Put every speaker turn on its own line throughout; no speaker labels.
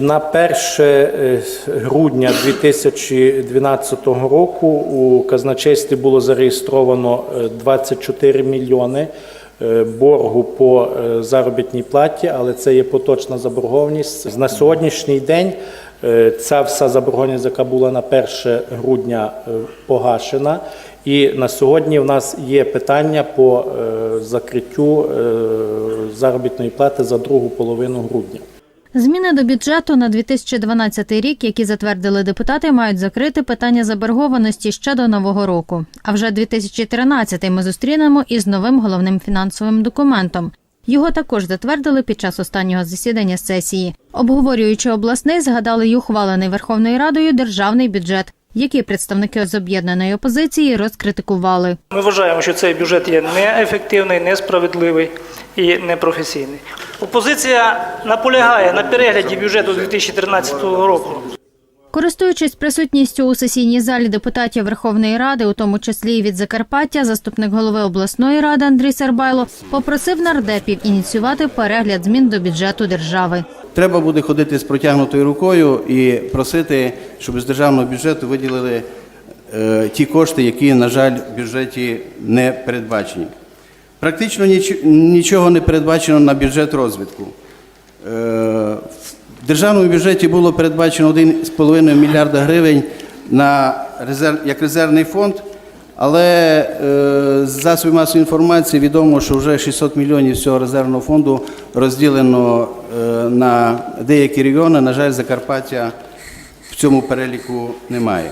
На 1 грудня 2012 року у казначействі було зареєстровано е, 24 мільйони е, боргу по е, заробітній платі, але це є поточна заборгованість. На сьогоднішній день е, ця вся заборгованість, яка була на 1 грудня, е, погашена. І на сьогодні в нас є питання по е, закриттю е, заробітної плати за другу половину грудня.
Зміни до бюджету на 2012 рік, які затвердили депутати, мають закрити питання заборгованості ще до нового року. А вже 2013 ми зустрінемо із новим головним фінансовим документом. Його також затвердили під час останнього засідання сесії. Обговорюючи обласний, згадали й ухвалений Верховною Радою державний бюджет, який представники з об'єднаної опозиції розкритикували.
Ми вважаємо, що цей бюджет є неефективний, несправедливий і непрофесійний. Опозиція наполягає на перегляді бюджету 2013 року.
Користуючись присутністю у сесійній залі депутатів Верховної Ради, у тому числі і від Закарпаття, заступник голови обласної ради Андрій Сербайло попросив нардепів ініціювати перегляд змін до бюджету держави.
Треба буде ходити з протягнутою рукою і просити, щоб з державного бюджету виділили е, ті кошти, які, на жаль, в бюджеті не передбачені. Практично нічого не передбачено на бюджет розвитку. Е, В державному бюджеті було передбачено 1,5 мільярда гривень на резерв, як резервний фонд, але е, з засобів масової інформації відомо, що вже 600 мільйонів цього резервного фонду розділено е, на деякі регіони. На жаль, Закарпаття в цьому переліку немає.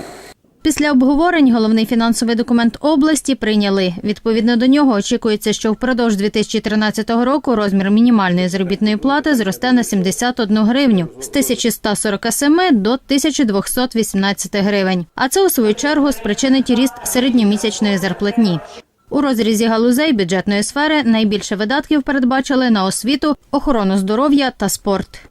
Після обговорень головний фінансовий документ області прийняли. Відповідно до нього очікується, що впродовж 2013 року розмір мінімальної заробітної плати зросте на 71 гривню з 1147 до 1218 гривень. А це у свою чергу спричинить ріст середньомісячної зарплатні. У розрізі галузей бюджетної сфери найбільше видатків передбачили на освіту, охорону здоров'я та спорт.